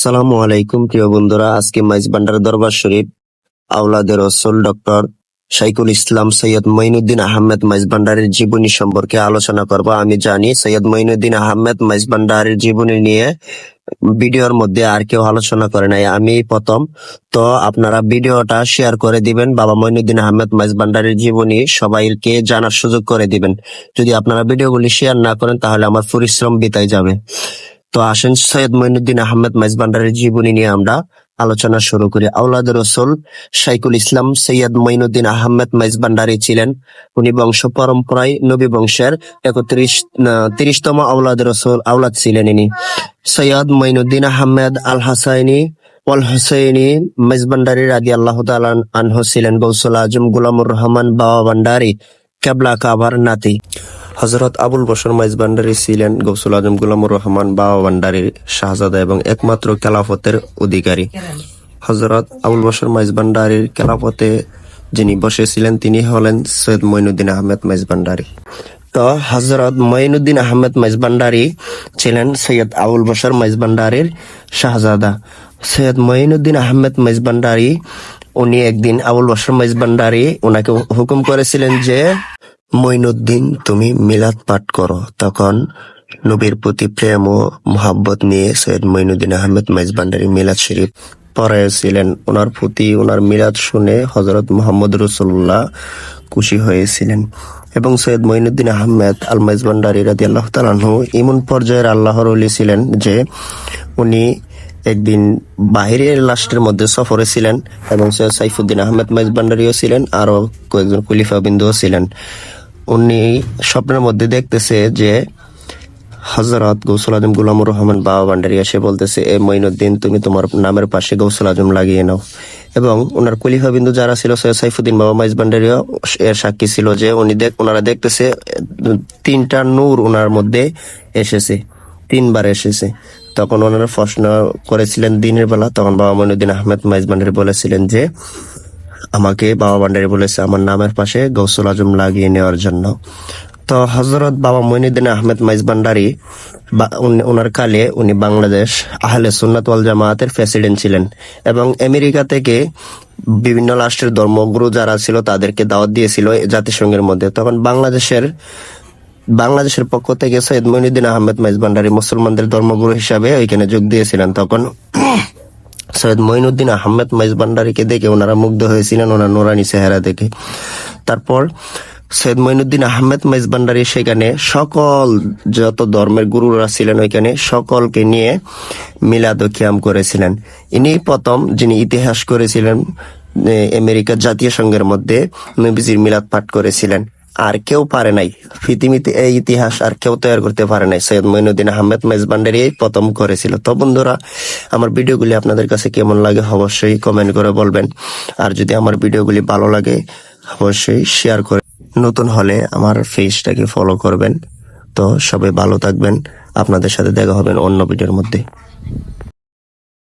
আসসালামু আলাইকুম, প্রিয় বন্ধুরা। আজকে মাইজ ভান্ডার দরবার শরীফ, আওলাদের রসুল ডক্টর শাইকুল ইসলাম সৈয়দ মঈনুদ্দিন আহমেদ মাইজ ভান্ডারের জীবনী সম্পর্কে আলোচনা করব। আমি জানি সৈয়দ মঈনুদ্দিন আহমেদ মাইজ ভান্ডারের জীবনী নিয়ে ভিডিওর মধ্যে আর কেউ আলোচনা করে নাই। আমি প্রথম, তো আপনারা ভিডিওটা শেয়ার করে দিবেন। বাবা মঈনুদ্দিন আহমেদ মাইজ ভান্ডারের জীবনী সবাইকে জানার সুযোগ করে দিবেন। যদি আপনারা ভিডিওগুলি শেয়ার না করেন, তাহলে আমার পরিশ্রম বিতাই যাবে। তো আসেন সৈয়দ মঈনুদ্দিন আহমেদ মাইজ জীবনী নিয়ে আমরা আলোচনা শুরু করি। আউলাদ রসুল শাইকুল ইসলাম সৈয়দ মঈনুদ্দিন আহমেদ মাইজ ভান্ডারি ছিলেন। উনি বংশ পরম্পরায় নবী বংশের একত্রিশ তিরিশতম আউলাদ রসুল আউলাদ ছিলেন ইনি। সৈয়দ মঈনুদ্দিন আহমেদ আল হাসাইনি ওয়াল হুসাইনি মাইজ ভান্ডারি রাজি আল্লাহ আনহ ছিলেন। গৌসুল আজম গুলামুর রহমান বাবা ভান্ডারি কেবলা কাবার নাতি। হজরত আবুল বসর মাইজ ভান্ডারী ছিলেন গৌসুল আজম গুলামুর রহমান বাবা ভান্ডারীর শাহজাদা এবং একমাত্র খেলাফতের অধিকারী। হজরত আবুল বসর মাইজ ভান্ডারীর খেলাফতে যিনি বসেছিলেন, তিনি হলেন সৈয়দ মঈনুদ্দিন আহমেদ মাইজ ভান্ডারী তো হজরত মঈনুদ্দিন আহমেদ মাইজ ভান্ডারী ছিলেন সৈয়দ আবুল বসর মাইজ ভান্ডারীর শাহজাদা। সৈয়দ মঈনুদ্দিন আহমেদ মাইজ ভান্ডারী উনি একদিন আবুল বসর মাইজ ভান্ডারী ওনাকে হুকুম করেছিলেন যে মঈনুদ্দিন, তুমি মিলাদ পাঠ করো। তখন নবীর প্রতি প্রেম ও মোহাব্বত নিয়ে সৈয়দ মঈনুদ্দিন আহমেদ মাইজ ভান্ডারী মিলাদ শরীফ পড়াইছিলেন ওনার প্রতি ওনার মিলাদ শুনে হজরত মোহাম্মদ রসুল্লাহ খুশি হয়েছিলেন। এবং সৈয়দ মঈনুদ্দিন আহমেদ আল মাইজ ভান্ডারী রাদি আল্লাহ তালাহু ইমন পর্যায়ের আল্লাহর অলি ছিলেন যে, উনি একদিন বাহিরের লাস্টের মধ্যে সফরে ছিলেন এবং সৈয়দ সাইফুদ্দিন আহমেদ মাইজ ভান্ডারিও ছিলেন আরও কয়েকজন কুলিফা বিন্দুও ছিলেন। উনি স্বপ্নের মধ্যে দেখতেছে যে হজরত গৌসুল আজম গুলামুর রহমান বাবা ভান্ডারি এসে বলতেছে, এ মঈনুদ্দিন, তুমি তোমার নামের পাশে গৌসুল আজম লাগিয়ে নাও। এবং ওনার কুলিফা বিন্দু যারা ছিল, সৈয়দ সাইফুদ্দিন বাবা মাইজ ভান্ডারিও এর সাক্ষী ছিল যে উনি দেখ ওনারা দেখতেছে, তিনটা নূর ওনার মধ্যে এসেছে, তিনবার এসেছে। তখন ওনারা প্রশ্ন করেছিলেন দিনের বেলা, তখন বাবা মঈনুদ্দিন আহমেদ মাইজ ভান্ডারি বলেছিলেন যে আমাকে বাবা ভান্ডারি বলেছে, আমার নামের পাশে গৌসুল আজম লাগিয়ে নেওয়ার জন্য। তো হজরত বাবা মঈনুদ্দিন আহমেদ মাইজ ভান্ডারি ওনার কালে উনি বাংলাদেশ আহলে সুন্নাত ওয়াল প্রেসিডেন্ট ছিলেন এবং আমেরিকা থেকে বিভিন্ন রাষ্ট্রের ধর্মগুরু যারা ছিল তাদেরকে দাওয়াত দিয়েছিল জাতিসংঘের মধ্যে। তখন বাংলাদেশের বাংলাদেশের পক্ষ থেকে সৈয়দ মঈনুদ্দিন আহমেদ মাইজ ভান্ডারি মুসলমানদের ধর্মগুরু হিসাবে ওইখানে যোগ দিয়েছিলেন। তখন সৈয়দ মঈনুদ্দিন আহমেদ মাইজ দেখে ওনারা মুগ্ধ হয়েছিলেন ওনার নোরানি চেহারা দেখে। তারপর সৈয়দ মঈনুদ্দিন আহমেদ মাইজ সেখানে সকল যত ধর্মের গুরুরা ছিলেন ওইখানে সকলকে নিয়ে মিলাদ কিয়াম করেছিলেন। ইনি প্রথম যিনি ইতিহাস করেছিলেন আমেরিকার জাতীয় সংঘের মধ্যে নবীজির মিলাদ পাঠ করেছিলেন। আর কেউ পারে নাই। পৃথিবীতে এই ইতিহাস আর কেউ তৈরি করতে পারে নাই। সৈয়দ মঈনুদ্দিন আহমেদ মেজবান্ডারি প্রথম করেছিল। তো বন্ধুরা, আমার ভিডিওগুলি আপনাদের কাছে কেমন লাগে অবশ্যই কমেন্ট করে বলবেন। আর যদি আমার ভিডিওগুলি ভালো লাগে, অবশ্যই শেয়ার করে নতুন হলে আমার ফেসটাকে ফলো করবেন। তো সবাই ভালো থাকবেন। আপনাদের সাথে দেখা হবে অন্য ভিডিওর মধ্যে।